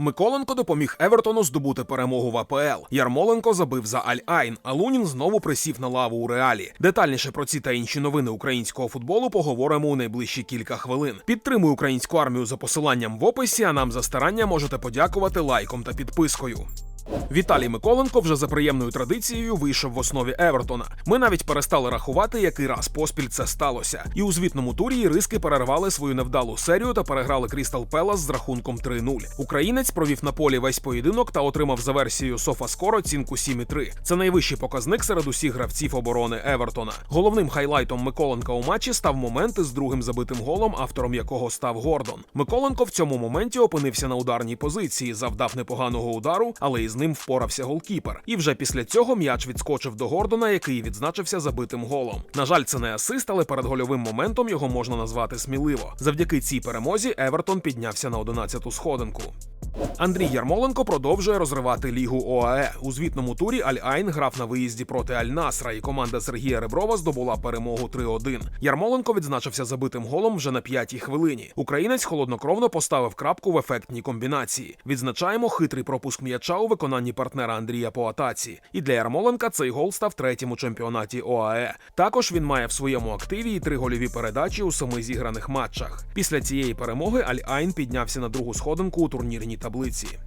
Миколенко допоміг Евертону здобути перемогу в АПЛ. Ярмоленко забив за Аль-Айн, а Лунін знову присів на лаву у реалі. Детальніше про ці та інші новини українського футболу поговоримо у найближчі кілька хвилин. Підтримуй українську армію за посиланням в описі. А нам за старання можете подякувати лайком та підпискою. Віталій Миколенко вже за приємною традицією вийшов в основі Евертона. Ми навіть перестали рахувати, який раз поспіль це сталося. І у звітному турі іриски перервали свою невдалу серію та переграли Крістал Пелас з рахунком 3-0. Українець провів на полі весь поєдинок та отримав за версією SofaScore оцінку 7,3. Це найвищий показник серед усіх гравців оборони Евертона. Головним хайлайтом Миколенка у матчі став момент із другим забитим голом, автором якого став Гордон. Миколенко в цьому моменті опинився на ударній позиції, завдав непоганого удару, але із ним впорався голкіпер. І вже після цього м'яч відскочив до Гордона, який відзначився забитим голом. На жаль, це не асист, але перед гольовим моментом його можна назвати сміливо. Завдяки цій перемозі Евертон піднявся на 11-ту сходинку. Андрій Ярмоленко продовжує розривати лігу ОАЕ. У звітному турі Аль-Айн грав на виїзді проти Аль-Насра, і команда Сергія Реброва здобула перемогу 3-1. Ярмоленко відзначився забитим голом вже на п'ятій хвилині. Українець холоднокровно поставив крапку в ефектній комбінації. Відзначаємо хитрий пропуск м'яча у виконанні партнера Андрія по атаці. І для Ярмоленка цей гол став третім у чемпіонаті ОАЕ. Також він має в своєму активі і три гольові передачі у семи зіграних матчах. Після цієї перемоги Аль-Айн піднявся на другу сходинку у турнірній таблиці.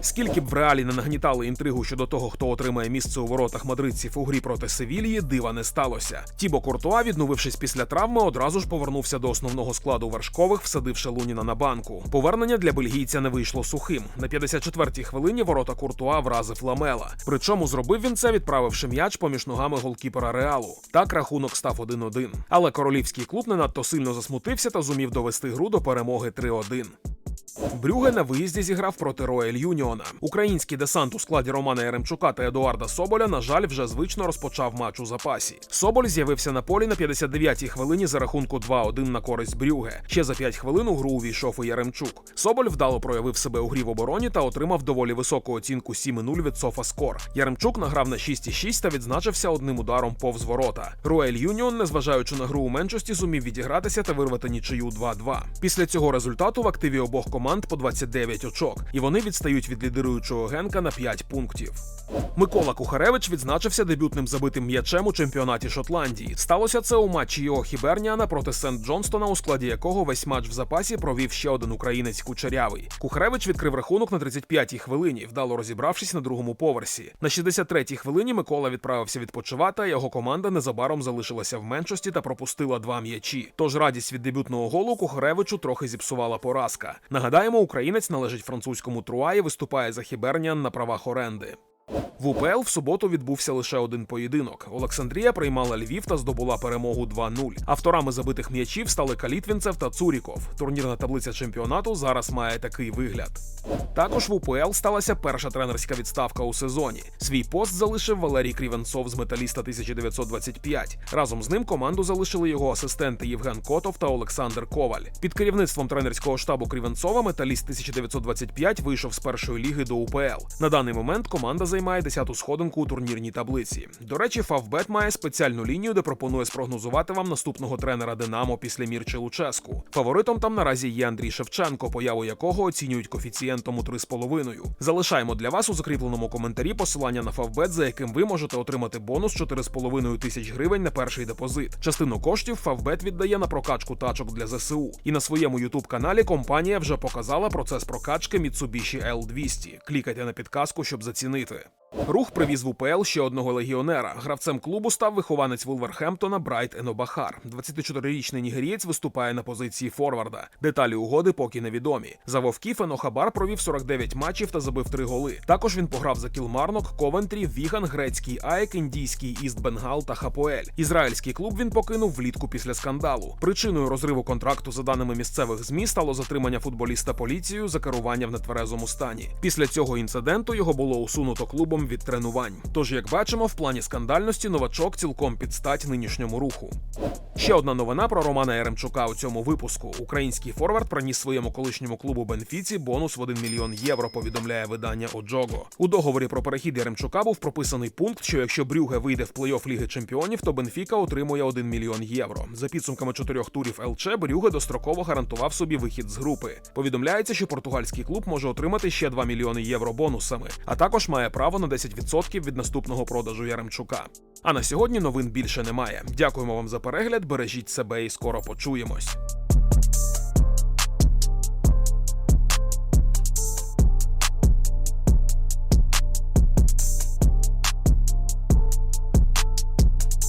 Скільки б в реалі не нагнітали інтригу щодо того, хто отримає місце у воротах мадридців у грі проти Севільї, дива не сталося. Тібо Куртуа, відновившись після травми, одразу ж повернувся до основного складу вершкових, всадивши Луніна на банку. Повернення для бельгійця не вийшло сухим. На 54-й хвилині ворота Куртуа вразив Ламела. Причому зробив він це, відправивши м'яч поміж ногами голкіпера Реалу. Так рахунок став 1-1. Але королівський клуб не надто сильно засмутився та зумів довести гру до перемоги 3-1. Брюге на виїзді зіграв проти Рояль Юніона. Український десант у складі Романа Яремчука та Едуарда Соболя, на жаль, вже звично розпочав матч у запасі. Соболь з'явився на полі на 59-й хвилині за рахунку 2-1 на користь Брюге. Ще за 5 хвилин у гру увійшов і Яремчук. Соболь вдало проявив себе у грі в обороні та отримав доволі високу оцінку 7-0 від SofaScore. Яремчук награв на 6,6 та відзначився одним ударом повз ворота. Рояль Юніон, незважаючи на гру у меншості, зумів відігратися та вирвати нічию 2-2. Після цього результату в активі обох команд по 29 очок, і вони відстають від лідируючого генка на 5 пунктів. Микола Кухаревич відзначився дебютним забитим м'ячем у чемпіонаті Шотландії. Сталося це у матчі його Хіберніана проти Сент Джонстона, у складі якого весь матч в запасі провів ще один українець кучерявий. Кухаревич відкрив рахунок на 35-й хвилині, вдало розібравшись на другому поверсі. На 63-й хвилині Микола відправився відпочивати. а Його команда незабаром залишилася в меншості та пропустила два м'ячі. Тож радість від дебютного голу Кухаревичу трохи зіпсувала поразка. Нагадаємо, українець належить французькому Труа виступає за Хіберніан на правах оренди. В УПЛ в суботу відбувся лише один поєдинок. Олександрія приймала Львів та здобула перемогу 2-0. Авторами забитих м'ячів стали Калітвінцев та Цуріков. Турнірна таблиця чемпіонату зараз має такий вигляд. Також в УПЛ сталася перша тренерська відставка у сезоні. Свій пост залишив Валерій Крівенцов з металіста 1925. Разом з ним команду залишили його асистенти Євген Котов та Олександр Коваль. Під керівництвом тренерського штабу Крівенцова металіст 1925 вийшов з першої ліги до УПЛ. На даний момент команда займає 10-ту сходинку у турнірній таблиці. До речі, Фавбет має спеціальну лінію, де пропонує спрогнозувати вам наступного тренера Динамо після Мірчі Луческу. Фаворитом там наразі є Андрій Шевченко, появу якого оцінюють коефіцієнтом у 3,5. Залишаємо для вас у закріпленому коментарі посилання на Фавбет, за яким ви можете отримати бонус 4,5 тисяч гривень на перший депозит. Частину коштів Фавбет віддає на прокачку тачок для ЗСУ. І на своєму ютуб каналі компанія вже показала процес прокачки Mitsubishi L200. Клікайте на підказку, щоб зацінити. Рух привіз в УПЛ ще одного легіонера. Гравцем клубу став вихованець Вулверхемптона Брайт Енобахар. 24-річний нігерієць виступає на позиції форварда. Деталі угоди поки невідомі. За вовків Енохабар провів 49 матчів та забив 3 голи. Також він пограв за Кілмарнок, Ковентрі, Віган, Грецький Айк, Індійський Іст Бенгал та Хапоель. Ізраїльський клуб він покинув влітку після скандалу. Причиною розриву контракту, за даними місцевих змі, стало затримання футболіста поліцією за керування в нетверезому стані. Після цього інциденту його було усунуто клубом відпочинком від тренувань. Тож, як бачимо, в плані скандальності новачок цілком підстать нинішньому руху. Ще одна новина про Романа Яремчука у цьому випуску. Український форвард приніс своєму колишньому клубу Бенфіці бонус в 1 мільйон євро. Повідомляє видання Оджого. У договорі про перехід Яремчука був прописаний пункт, що якщо Брюге вийде в плей-офф Ліги Чемпіонів, то Бенфіка отримує 1 мільйон євро. За підсумками чотирьох турів ЛЧ Брюге достроково гарантував собі вихід з групи. Повідомляється, що португальський клуб може отримати ще 2 мільйони євро бонусами, а також має право на 10% від наступного продажу Яремчука. А на сьогодні новин більше немає. Дякуємо вам за перегляд. Бережіть себе і скоро почуємось.